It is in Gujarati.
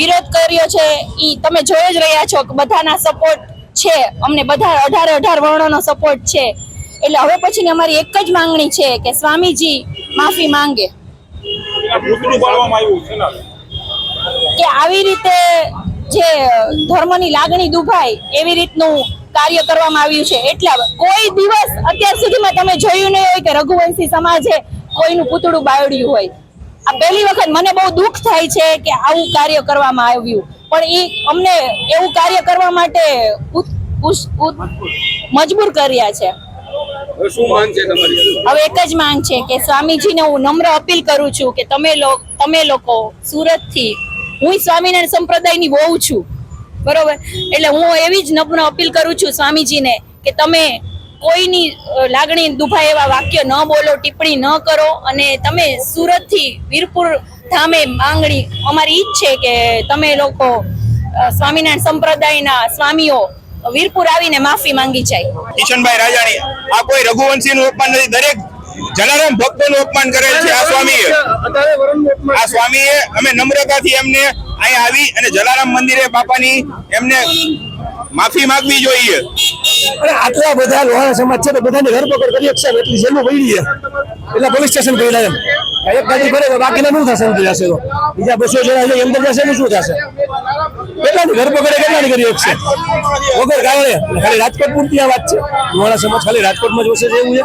વિરોધ કર્યો છે એ તમે જોઈ જ રહ્યા છો કે બધાના સપોર્ટ છે. અમને બધા અઢારે અઢાર વર્ણોનો સપોર્ટ છે. એટલે હવે પછીની અમારી એક જ માંગણી છે કે સ્વામીજી માફી માંગે. કે આવી રીતે જે ધર્મની લાગણી દુભાય, એવી રીતનું કાર્ય કરવામાં આવ્યું છે. એટલે કોઈ દિવસ અત્યાર સુધીમાં તમે જોયું નહીં હોય કે રઘુવંશી સમાજે કોઈનું પૂતળું બાળ્યું હોય. આ પહેલી વખત મને બહુ દુઃખ થાય છે કે આવું કાર્ય કરવામાં આવ્યું. પણ એ અમને એવું કાર્ય કરવા માટે મજબૂર કર્યા છે. હવે એક જ માંગ છે કે સ્વામીજીને હું નમ્ર અપીલ કરું છું કે તમે લોકો તમે લોકો સુરતથી હું સ્વામિનારાયણ સંપ્રદાયની વહુ છું. બરોબર? એટલે હું એવી જ નમ્ર અપીલ કરું છું સ્વામીજીને કે તમે કોઈની લાગણી દુભાય એવા વાક્ય ન બોલો, ટિપ્પણી ન કરો અને તમે સુરતથી વીરપુર ધામે માંગણી, અમારી ઈચ્છ છે કે તમે લોકો સ્વામિનારાયણ સંપ્રદાયના સ્વામીઓ વીરપુર આવીને માફી માંગી જાય. કિશનભાઈ રાજાણી, આ કોઈ રઘુવંશી નું અપમાન નથી. દરેક જલારામ ભક્તો નું અપમાન કરેલ છે આ અપમાન આ સ્વામીએ અમે નમ્રતાથી એમને અહીંયા આવી અને જલારામ મંદિરે બાપાની એમને માફી માંગવી જોઈએ. અને આટલા બધા લોહાણા સમાજ છે બધાની ધરપકડ કરી શકશે. એટલી જેલમાં પડી એટલે પોલીસ સ્ટેશન પડ્યા એમ એક કરે તો બાકીના શું થશે અંદર જશે તો? બીજા બસો જણા અંદર જશે શું થશે? કેટલાની ધરપકડ કેટલાની કરી શકશે? વગર કારણે. ખાલી રાજકોટ પૂરતી આ વાત છે. લોહાણા સમાજ ખાલી રાજકોટમાં જ વસે છે એવું છે.